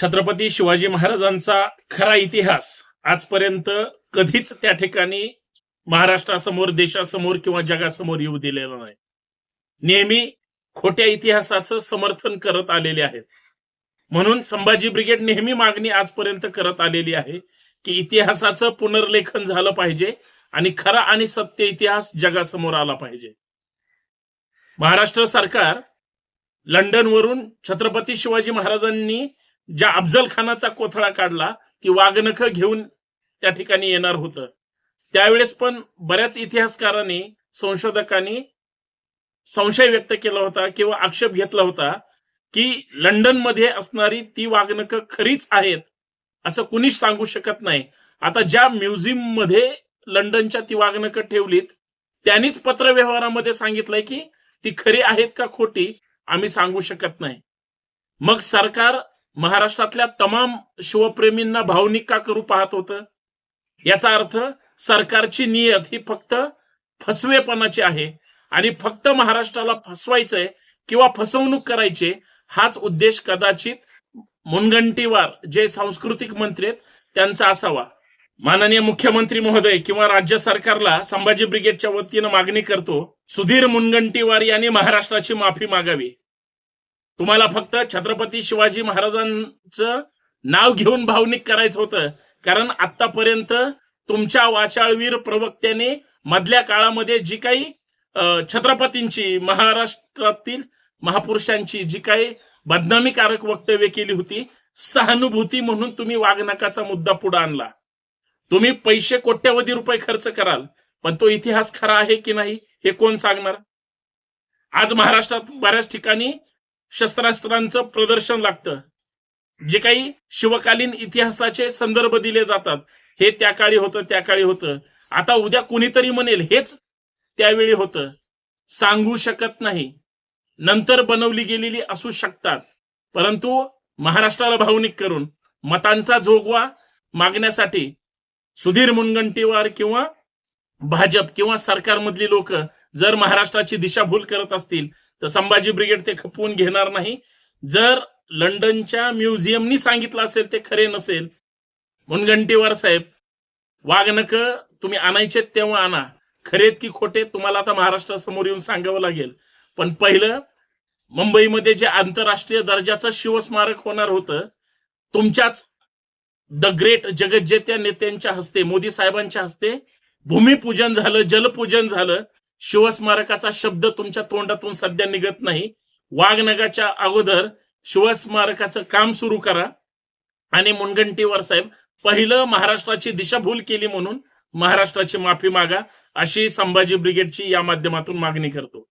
छत्रपती शिवाजी महाराजांचा खरा इतिहास आजपर्यंत कधीच त्या ठिकाणी महाराष्ट्रासमोर देशासमोर किंवा जगासमोर येऊ दिलेला नाही. नेहमी खोट्या इतिहासाचं समर्थन करत आलेले आहेत. म्हणून संभाजी ब्रिगेड नेहमी मागणी आजपर्यंत करत आलेली आहे की इतिहासाचं पुनर्लेखन झालं पाहिजे आणि खरा आणि सत्य इतिहास जगासमोर आला पाहिजे. महाराष्ट्र सरकार लंडनवरून छत्रपती शिवाजी महाराजांनी ज्या अफजल खानाचा कोथळा काढला की वाघनख घेऊन त्या ठिकाणी येणार होतं. त्यावेळेस पण बऱ्याच इतिहासकारांनी संशोधकांनी संशय व्यक्त केला होता किंवा आक्षेप घेतला होता की लंडनमध्ये असणारी ती वाघनख खरीच आहेत असं कुणीच सांगू शकत नाही. आता ज्या म्युझियममध्ये लंडनच्या ती वाघनख ठेवलीत त्यांनीच पत्रव्यवहारामध्ये सांगितलंय की ती खरी आहेत का खोटी आम्ही सांगू शकत नाही. मग सरकार महाराष्ट्रातल्या तमाम शिवप्रेमींना भावनिक का करू पाहत होतं? याचा अर्थ सरकारची नियत ही फक्त फसवेपणाची आहे आणि फक्त महाराष्ट्राला फसवायचंय किंवा फसवणूक करायची हाच उद्देश कदाचित मुनगंटीवार जे सांस्कृतिक मंत्री आहेत त्यांचा असावा. माननीय मुख्यमंत्री महोदय किंवा राज्य सरकारला संभाजी ब्रिगेडच्या वतीनं मागणी करतो सुधीर मुनगंटीवार यांनी महाराष्ट्राची माफी मागावी. तुम्हाला फक्त छत्रपती शिवाजी महाराजांचं नाव घेऊन भावनिक करायचं होतं. कारण आतापर्यंत तुमच्या वाचाळवीर प्रवक्त्याने मधल्या काळामध्ये जी काही छत्रपतींची महाराष्ट्रातील महापुरुषांची जी काही बदनामीकारक वक्तव्य केली होती सहानुभूती म्हणून तुम्ही वागनकाचा मुद्दा पुढे आणला. तुम्ही पैसे कोट्यवधी रुपये खर्च कराल पण तो इतिहास खरा आहे की नाही हे कोण सांगणार? आज महाराष्ट्रात बऱ्याच ठिकाणी शस्त्रास्त्रांचं प्रदर्शन लागतं. जे काही शिवकालीन इतिहासाचे संदर्भ दिले जातात हे त्या काळी होतं त्या काळी होतं. आता उद्या कुणीतरी म्हणेल हेच त्यावेळी होतं. सांगू शकत नाही. नंतर बनवली गेलेली असू शकतात. परंतु महाराष्ट्राला भावनिक करून मतांचा जोगवा मागण्यासाठी सुधीर मुनगंटीवार किंवा भाजप किंवा सरकारमधली लोक जर महाराष्ट्राची दिशाभूल करत असतील तर संभाजी ब्रिगेड ते खपवून घेणार नाही. जर लंडनच्या म्युझियमनी सांगितलं असेल ते खरे नसेल मुनगंटीवार साहेब वागणक तुम्ही आणायचे तेव्हा आणा. खरेत की खोटे तुम्हाला आता महाराष्ट्रासमोर येऊन सांगावं लागेल. पण पहिलं मुंबईमध्ये जे आंतरराष्ट्रीय दर्जाचं शिवस्मारक होणार होतं तुमच्याच द ग्रेट जगज्जेत्या नेत्यांच्या हस्ते मोदी साहेबांच्या हस्ते भूमिपूजन झालं जलपूजन झालं शिवस्मारकाचा शब्द तुमच्या तोंडातून सध्या निघत नाही. वाघनगाच्या अगोदर शिवस्मारकाचं काम सुरू करा. आणि मुनगंटीवार साहेब पहिलं महाराष्ट्राची दिशाभूल केली म्हणून महाराष्ट्राची माफी मागा अशी संभाजी ब्रिगेडची या माध्यमातून मागणी करतो.